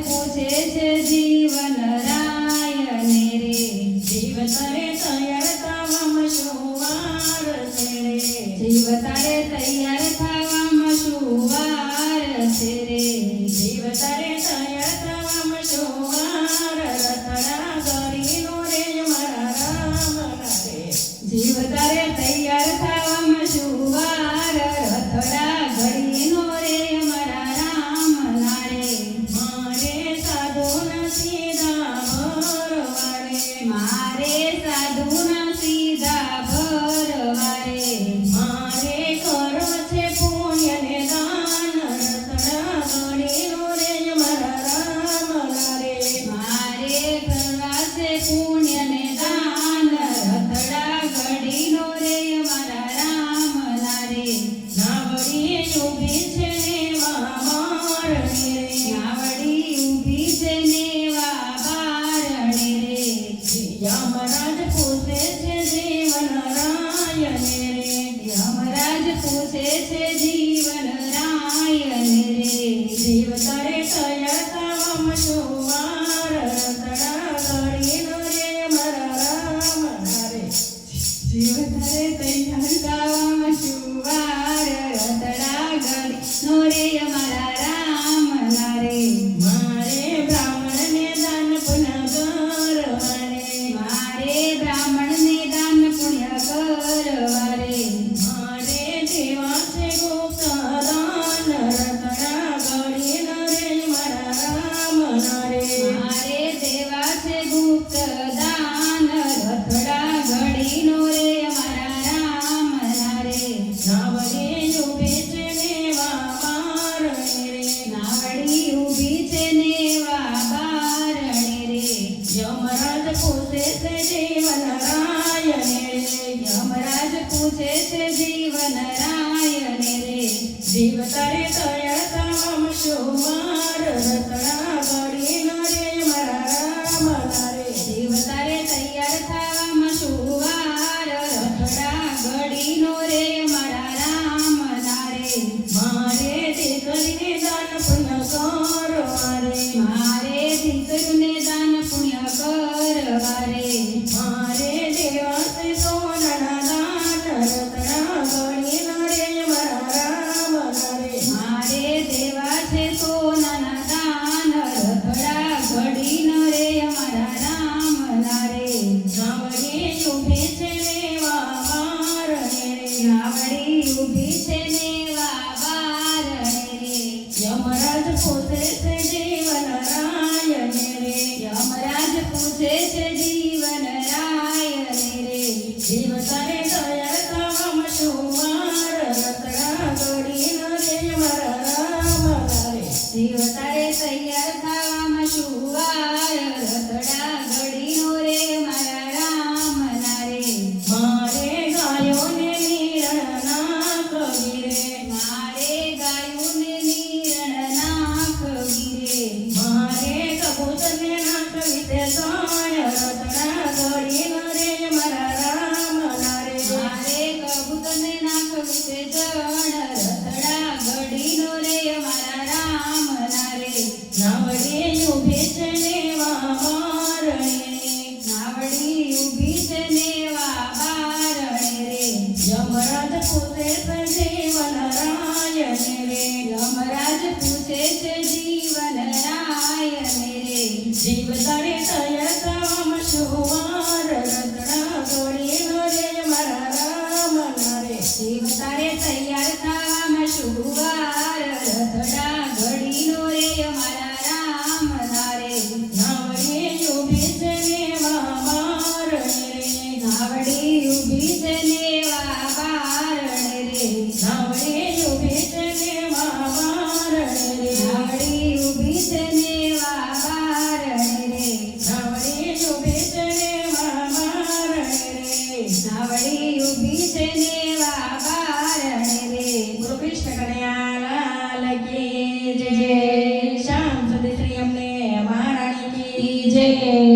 પૂછે છે જીવન રાયને રે. જીવ તારે તૈયાર તામ શોવાર જીવ તારે તૈયાર Si yo estaré feliz. પૂજે છે જીવન રાયને યમરાજ પૂજે છે જીવન રાયને જીવ તરે તય તમ શુમાર આવી ઊભી છે નેવા બારણે રે. યમરાજ પૂછે છે જીવન રાયણ રે. યમરાજ પૂછે છે જીવન રાયણ રે. જીવ તને દયા કામ સુમાર રત્ન ગોડી રે મર રામ રે જીવ તને દેવ નારાયણ રે. રાજ પૂછે છે dizer